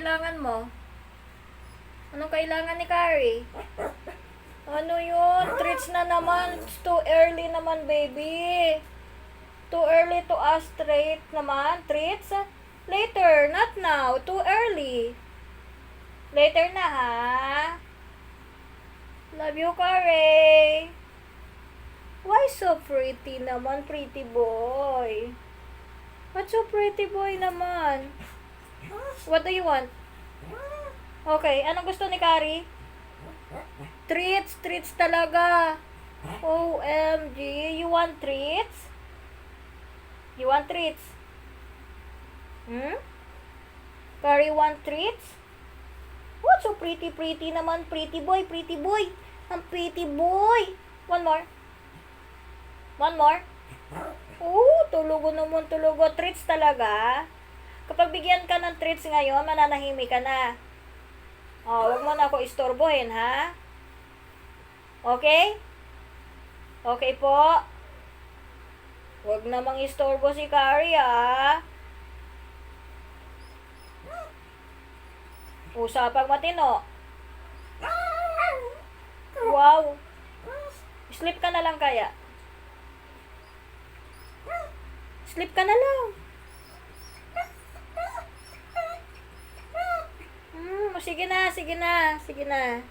kailangan mo? Anong kailangan ni Carrie? Ano yun? Treats na naman. It's too early naman, baby. Too early to ask treat naman. Treats? Later, not now. Too early. Later na, ha? Love you, Carrie. Why so pretty naman, pretty boy? What's so pretty boy naman? What do you want? Okay, anong gusto ni Carrie? Treats, treats talaga. OMG, you want treats? You want treats? Hmm? Carrie want treats? What so pretty, pretty naman, pretty boy, pretty boy. Ang pretty boy. One more. One more. Oo, tulugo naman, tulugo. Treats talaga. Kapag bigyan ka ng treats ngayon, mananahimik ka na. Oh, wag mo na ako istorbohin, ha? Okay? Okay po? Wag namang istorbo si Carrie, ha? Usapang matino. Wow. Sleep ka na lang kaya. Sleep ka na lang. Hmm, sige na, sige na, sige na.